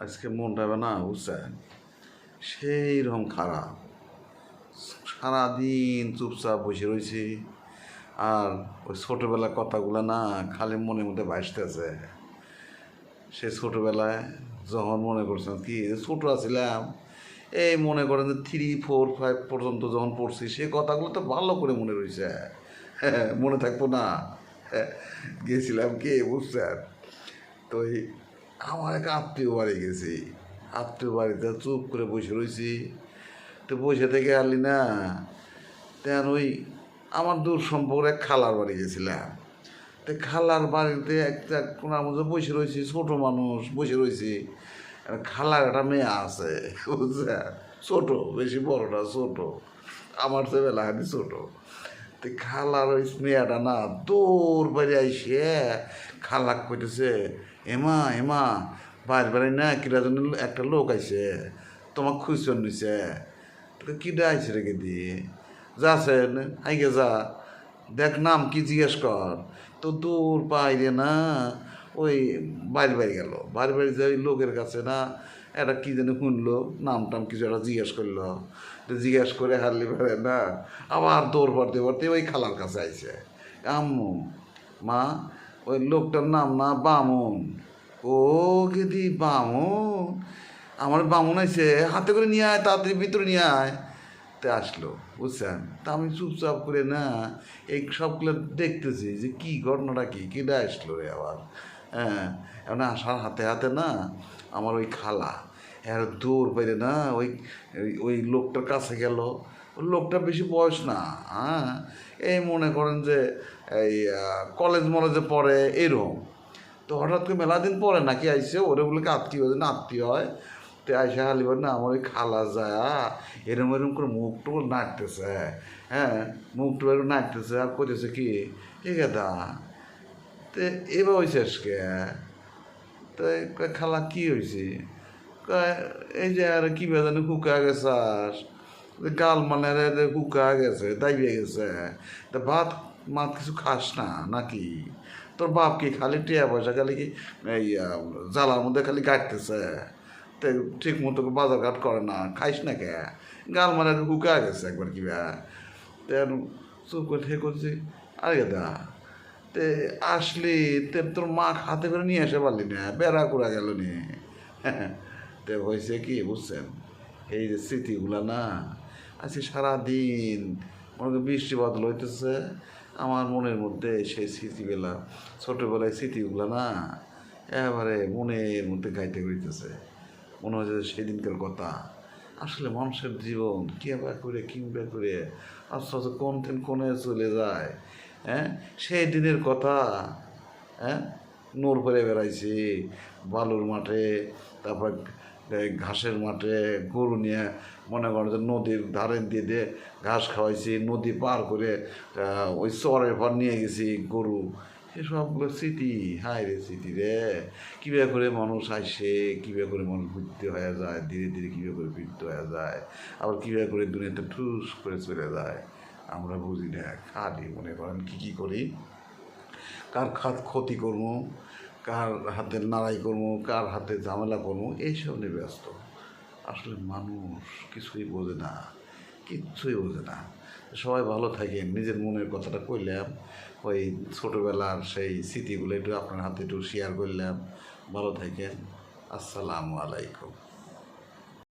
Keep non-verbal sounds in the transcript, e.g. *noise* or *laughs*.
আজকে মনটা না বুঝছেন? সেই রকম খারাপ। সারাদিন চুপচাপ বসে রয়েছি। আর ওই ছোটোবেলার কথাগুলো না খালি মনের মধ্যে ভাসতেছে। সে ছোটোবেলায় যখন মনে করছেন কি ছোটো আছিলাম এই মনে করেন যে থ্রি ফোর ফাইভ পর্যন্ত যখন পড়ছি সেই কথাগুলো তো ভালো করে মনে রয়েছে। হ্যাঁ, মনে থাকব না। হ্যাঁ, গেছিলাম কে বুঝছেন? তো এই আমার এক আত্মীয় বাড়ি গেছি। আত্মীয় বাড়িতে চুপ করে বসে রয়েছি তো বসে থেকে আলি না তেন ওই আমার দূর সম্পর্কে এক খালার বাড়ি গেছিলাম। তো খালার বাড়িতে একটা কোনার মধ্যে বসে রয়েছি ছোটো মানুষ বসে রয়েছি খালার একটা মেয়ে আছে, বুঝছে? ছোটো, বেশি বড় না, ছোটো। আমার তো বেলাখানি ছোটো। তো খালার ওই মেয়েটা না দৌড় বাড়ি আইসে, খালাক কইতেছে এমা এমা বাইরে বাড়ি না কিরা জন্য একটা লোক আইছে তোমার খুঁজছেন নিছে। তো কিটা আইছে রেখে দিয়ে যাচ্ছেন আইগে যা। দেখ নাম কি জিজ্ঞেস কর। তো দূর বাইরে না, ওই বাইরে বাইরে গেল। বাইরে বাইরে ওই লোকের কাছে না একটা কী যেন শুনলো, নাম টাম কিছু একটা জিজ্ঞেস করল। তো জিজ্ঞেস করে হারলি পারে না, আবার দৌড় পড়তে পড়তে ওই খালার কাছে আইছে। আম্মু, মা ওই লোকটার নাম না বামুন। ও গেদি বামুন। আমার বামুন আইছে হাতে করে নিয়ে আয়, তাড়াতাড়ি ভিতরে নিয়ে আয়। তে আসলো, বুঝছেন? তা আমি চুপচাপ করে না, এই সবগুলো দেখতেছি যে কি ঘটনাটা কী, কেডা আসলো রে আবার? হ্যাঁ এখন আসার হাতে হাতে না আমার ওই খালা, এর দৌড় পেরে না ওই, ওই- লোকটার কাছে গেল। লোকটা বেশি বয়স না হ্যাঁ? এই মনে করেন যে এই কলেজ মলেজে পড়ে এরকম তো হঠাৎ করে মেলা দিন পরে নাকি আইসে, ওরে বলে আত্মীয় হয় না আত্মীয় হয়। তো আইসা হালিবার না, আমার ওই খালা যায় এরম এরম করে মুখ টুক নাড়তেছে হ্যাঁ? মুখ টুক এরকম নাড়তেছে, আর কইতেছে কি ঠিক আছে তো? এবার হয়েছে আজকে তো খালা, কি হয়েছে এই যে আর কি বেজানি কুকা গেছাস। গাল মানে কুকা গেছে, দাইবে গেছে, তা ভাত মাত কিছু খাস না, নাকি? তোর বাপ কি খালি টিয়া পয়সা খালি কি এই জ্বালার মধ্যে খালি কাটতেছে তো ঠিক মতো বাজার ঘাট করে না, খাইস না কে? গাল মানে হুকা গেছে একবার কি তেন চুপ করে ঠিক করছি, আরে দা তে আসলি, তে তোর মা হাতে করে নিয়ে আসে পারলি না, বেড়া করা গেল নি। *laughs* তে হয়েছে কি, বুঝছেন? এই যে স্মৃতিগুলা না আজকে সারাদিন। মনে বৃষ্টি বাদল হইতেছে, আমার মনের মধ্যে সেই স্মৃতিগুলা, ছোটোবেলায় স্মৃতিগুলা না এবারে মনের মধ্যে গাইতে করিতেছে মনে হচ্ছে সেদিনকার কথা। আসলে মানুষের জীবন কীভাবে করে, কি কিংবা করে আস্তে আস্তে কোন দিন কোনে চলে যায় হ্যাঁ? সেই দিনের কথা হ্যাঁ? নোর করে বেড়াইছি, বালুর মাঠে, তারপর ঘাসের মাঠে গরু নিয়ে মনে করেন যে নদীর ধারে দিয়ে দিয়ে ঘাস খাওয়াইছি, নদী পার করে ওই চরের পর নিয়ে গেছি, গরু। এসবগুলো স্মৃতি। হায় রে স্মৃতি রে। কীভাবে করে মানুষ আসে, কীভাবে করে মানুষ বৃদ্ধি হয়ে যায়, ধীরে ধীরে কীভাবে করে বৃদ্ধি হয়ে যায়, আবার কীভাবে করে দুনিয়াতে ঠুস করে চলে যায়, আমরা বুঝি না। খালি মনে করেন কী কী করি? কার খাত ক্ষতি করব? কার হাতে নাড়াই করব, কার হাতে ঝামেলা করব, এইসব নিয়ে ব্যস্ত। আসলে মানুষ কিছুই বোঝে না, কিচ্ছুই বোঝে না। সবাই ভালো থাকেন, নিজের মনের কথাটা কইলাম। ওই ছোটোবেলার সেই স্মৃতিগুলো একটু আপনার হাতে একটু শেয়ার করলাম। ভালো থাকেন, আসসালামু আলাইকুম।